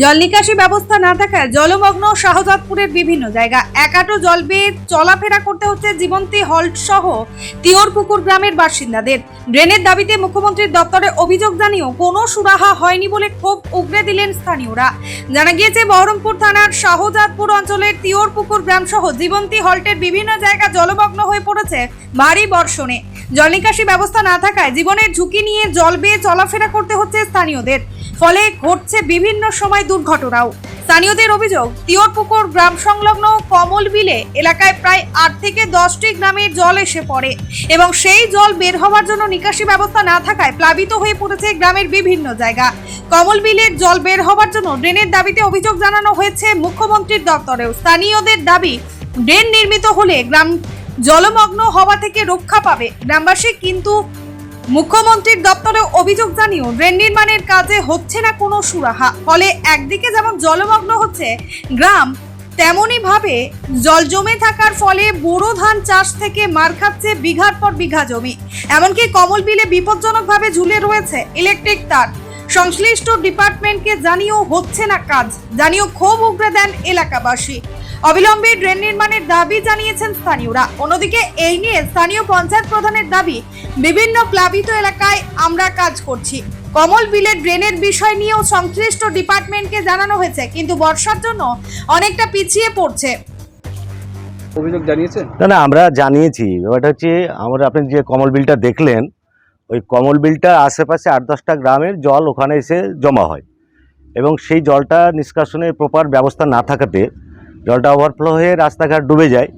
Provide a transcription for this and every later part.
জল নিকাশি ব্যবস্থা না থাকায় জলমগ্ন শাহজাদপুরের বিভিন্ন জায়গা। একাটো জল বেয়ে চলাফেরা করতে হচ্ছে জীবন্তী হল্ট সহ তিওরপুকুর গ্রামের বাসিন্দাদের। ড্রেনের দাবিতে মুখ্যমন্ত্রীর দপ্তরে অভিযোগ জানিয়েও কোনো সুরাহা হয়নি বলে ক্ষোভ উগরে দিলেন স্থানীয়রা। জানা গিয়েছে, বহরমপুর থানার শাহজাদপুর অঞ্চলের তিওরপুকুর গ্রাম সহ জীবন্তী হল্টের বিভিন্ন জায়গা জলমগ্ন হয়ে পড়েছে ভারী বর্ষণে। জল নিকাশি ব্যবস্থা না থাকায় জীবনের ঝুঁকি নিয়ে জল বেয়ে চলাফেরা করতে হচ্ছে স্থানীয়দের। ফলে ঘটছে বিভিন্ন সময় দুর্ঘটনাও। স্থানীয়দের অভিযোগ তিওরপুকুর গ্রাম সংলগ্ন কমল বিলে এলাকায় প্রায় আট থেকে দশটি গ্রামের জল এসে পড়ে এবং সেই জল বের হওয়ার জন্য নিকাশি ব্যবস্থা না থাকায় প্লাবিত হয়ে পড়েছে গ্রামের বিভিন্ন জায়গা। কমল বিলের জল বের হওয়ার জন্য ড্রেনের দাবিতে অভিযোগ জানানো হয়েছে মুখ্যমন্ত্রীর দপ্তরেও। স্থানীয়দের দাবি, ড্রেন নির্মিত হলে গ্রাম জলমগ্ন হওয়া থেকে রক্ষা পাবে গ্রামবাসী, কিন্তু মুখ্যমন্ত্রীর দপ্তরে অভিযোগ জানিয়েও ড্রেন নির্মাণের কাজে হচ্ছে না কোনো সুরাহা। ফলে একদিকে যেমন জলমগ্ন হচ্ছে গ্রাম, তেমনই ভাবে জল জমে থাকার ফলে বোরো ধান চাষ থেকে মার খাচ্ছে বিঘার পর বিঘা জমি। এমনকি কমল বিলে বিপজ্জনকভাবে ঝুলে রয়েছে ইলেকট্রিক তার। সংশ্লিষ্ট ডিপার্টমেন্টকে জানিয়েও হচ্ছে না কাজ, জানিয়েও ক্ষোভ উগরে দেন এলাকাবাসী। অবিলম্বে ড্রেন নির্মাণের দাবি জানিয়েছেন স্থানীয়রা। অন্যদিকে এই নিয়ে স্থানীয় পঞ্চায়েত প্রধানের দাবি বিভিন্ন প্লাবিত এলাকায় আমরা কাজ করছি। কমল বিলের ড্রেনের বিষয় নিয়েও সংশ্লিষ্ট ডিপার্টমেন্টকে জানানো হয়েছে কিন্তু বর্ষার জন্য অনেকটা পিছিয়ে পড়ছে। অভিযোগ জানিয়েছেন? না না আমরা জানিয়েছি। ব্যাপারটা হচ্ছে আমরা আপনি যে কমল বিলটা দেখলেন ওই কমল বিলটা আশেপাশে আট দশটা গ্রামের জল ওখানে এসে জমা হয়। এবং সেই জলটা নিষ্কাশনের প্রপার ব্যবস্থা না থাকাতে জলটা ওভারফ্লো হয়ে রাস্তাঘাট ডুবে যায়।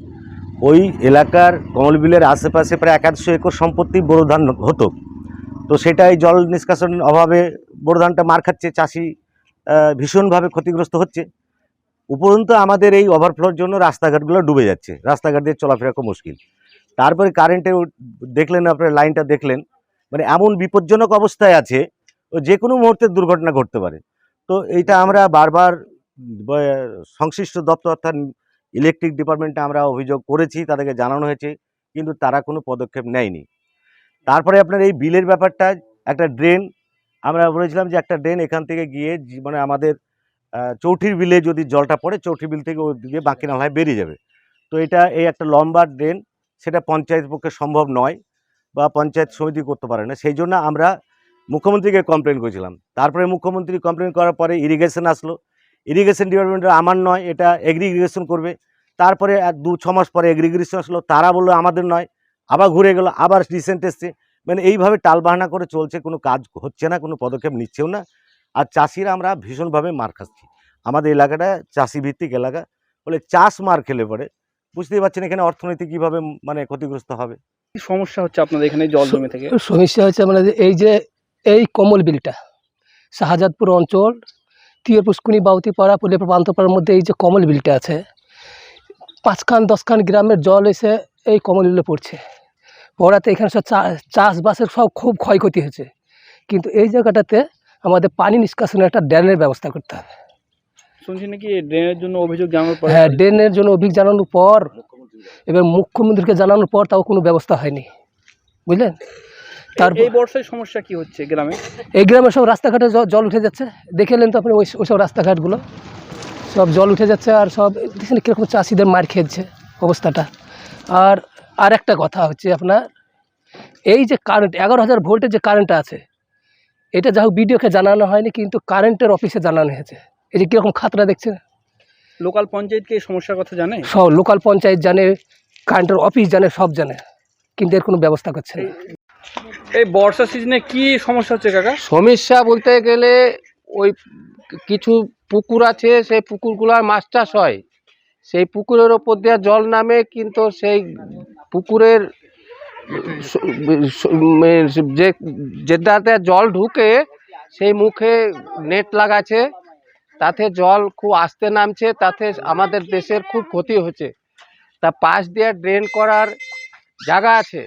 ওই এলাকার কমল বিলের আশেপাশে প্রায় একাদশো একর সম্পত্তি বোরো ধান হতো। তো সেটাই জল নিষ্কাশন অভাবে বোরো ধানটা মার খাচ্ছে, চাষি ভীষণভাবে ক্ষতিগ্রস্ত হচ্ছে। উপরন্তু আমাদের এই ওভারফ্লোর জন্য রাস্তাঘাটগুলো ডুবে যাচ্ছে। রাস্তাঘাট দিয়ে চলাফেরা খুব মুশকিল। তারপরে কারেন্টের দেখলেন আপনার লাইনটা দেখলেন। মানে এমন বিপজ্জনক অবস্থায় আছে, যে কোনো মুহূর্তে দুর্ঘটনা ঘটতে পারে। তো এইটা আমরা বারবার সংশ্লিষ্ট দপ্তর অর্থাৎ ইলেকট্রিক ডিপার্টমেন্টে আমরা অভিযোগ করেছি, তাদেরকে জানানো হয়েছে, কিন্তু তারা কোনো পদক্ষেপ নেয়নি। তারপরে আপনার এই বিলের ব্যাপারটা, একটা ড্রেন, আমরা বলেছিলাম যে একটা ড্রেন এখান থেকে গিয়ে মানে আমাদের চৌঠির বিলে যদি জলটা পড়ে চৌঠির বিল থেকে ওদিকে বাঁকি নালায় বেরিয়ে যাবে। তো এটা এই একটা লম্বা ড্রেন, সেটা পঞ্চায়েত পক্ষে সম্ভব নয় বা পঞ্চায়েত সমিতি করতে পারে না। সেই জন্য আমরা মুখ্যমন্ত্রীকে কমপ্লেন করেছিলাম। তারপরে মুখ্যমন্ত্রী কমপ্লেন করার পরে ইরিগেশন আসলো। ইরিগেশন ডিপার্টমেন্ট আমার নয় এটা এগ্রি ইরিগেশন করবে। তারপরে আর দু ছ মাস পরে এগ্রি ইরিগেশন আসলো তারা বলল আমাদের নয় আবার ঘুরে গেল আবার রিসেন্ট এসছে। মানে এইভাবে টালবাহানা করে চলছে কোনো কাজ হচ্ছে না কোনো পদক্ষেপ নিচ্ছেও না। আর চাষিরা আমরা ভীষণভাবে মার খাচ্ছি। আমাদের এলাকাটা চাষি ভিত্তিক এলাকা বলে চাষ মার খেলে পরে বুঝতেই পারছেন এখানে অর্থনীতি কীভাবে মানে ক্ষতিগ্রস্ত হবে? কি সমস্যা হচ্ছে আপনাদের এখানে জল জমে থেকে? সমস্যা হচ্ছে মানে এই যে এই কমল বিলটা শাহজাদপুর অঞ্চল তিয় পুষ্কুনি বাউতি বাউতিপাড়া পল্লীপুর পান্তপাড়ার মধ্যে এই যে কমল বিলটা আছে পাঁচখান দশখান গ্রামের জল এসে এই কমল বিলে পড়ছে। পড়াতে এখানে সব চা- চাষবাসের সব খুব ক্ষয়ক্ষতি হয়েছে। কিন্তু এই জায়গাটাতে আমাদের পানি নিষ্কাশনের একটা ড্রেনের ব্যবস্থা করতে হবে। শুনছি নাকি ড্রেনের জন্য অভিযোগ জানানোর পরে হ্যাঁ ড্রেনের জন্য অভিযোগ জানানোর পর এবার মুখ্যমন্ত্রীকে জানানোর পর তাও কোনো ব্যবস্থা হয়নি। বুঝলেন? তারপর এই বর্ষায় সমস্যা কি হচ্ছে গ্রামে? এই গ্রামে সব রাস্তাঘাটে জল উঠে যাচ্ছে। দেখে এলেন তো আপনি ওই ওইসব রাস্তাঘাটগুলো। সব জল উঠে যাচ্ছে আর সব দেখছেন কীরকম চাষিদের মার খেয়েছে অবস্থাটা। আর আর একটা কথা হচ্ছে আপনার এই যে কারেন্ট এগারো হাজার ভোল্টের যে কারেন্টটা আছে এটা যা হোক বিডিওকে জানানো হয়নি কিন্তু কারেন্টের অফিসে জানানো হয়েছে। এই যে কীরকম খাতরা দেখছেন? লোকাল পঞ্চায়েতকে এই সমস্যার কথা জানে? সব লোকাল পঞ্চায়েত জানে কারেন্টের অফিস জানে সব জানে কিন্তু এর কোনো ব্যবস্থা করছে না। এই বর্ষা সিজনে কি সমস্যা হচ্ছে কাকা? সমস্যা বলতে গেলে ওই কিছু পুকুর আছে, সেই পুকুরগুলার মাছ চাষ হয়। সেই পুকুরের ওপর দিয়ে জল নামে, কিন্তু সেই পুকুরের যে, যেটাতে জল ঢুকে, সেই মুখে নেট লাগাছে তাতে জল খুব আস্তে নামছে, তাতে আমাদের দেশের খুব ক্ষতি হচ্ছে। তা পাশ দিয়ে ড্রেন করার জায়গা আছে।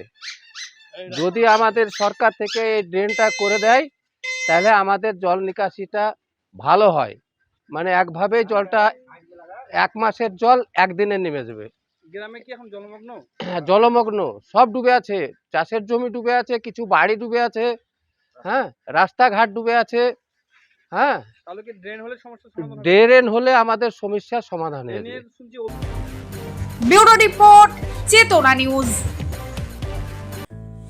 যদি আমাদের সরকার থেকে এই ড্রেনটা করে দেয় তাহলে আমাদের জল নিকাশিটা ভালো হয়। মানে একভাবে জলটা এক মাসের জল একদিনে নেমে যাবে। গ্রামে কি এখন জলমগ্ন? হ্যাঁ, জলমগ্ন। সব ডুবে আছে। চাষের জমি ডুবে আছে কিছু বাড়ি ডুবে আছে। হ্যাঁ রাস্তাঘাট ডুবে আছে। হ্যাঁ তাহলে কি ড্রেন হলে ড্রেন হলে আমাদের সমস্যার সমাধান হয়ে যাবে। Bureau report Chetana news.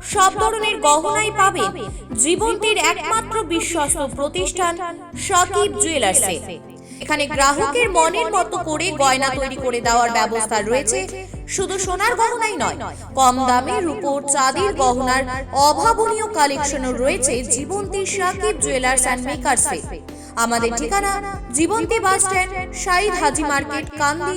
সব ধরনের গহনাই পাবেন জীবন্তীর একমাত্র বিশ্বস্ত প্রতিষ্ঠান সাকিব জুয়েলার্সে এখানে গ্রাহকের মনের মতো করে গয়না তৈরি করে দেওয়ার ব্যবস্থা রয়েছে, শুধু সোনার গহনাই নয়, কম দামে রূপোর চাঁদির গহনার অভাবনীয় কালেকশনও রয়েছে জীবন্তী সাকিব জুয়েলার্স অ্যান্ড মেকার্সে আমাদের ঠিকানা Jibanti bus stand Shahid Haji market, Kandi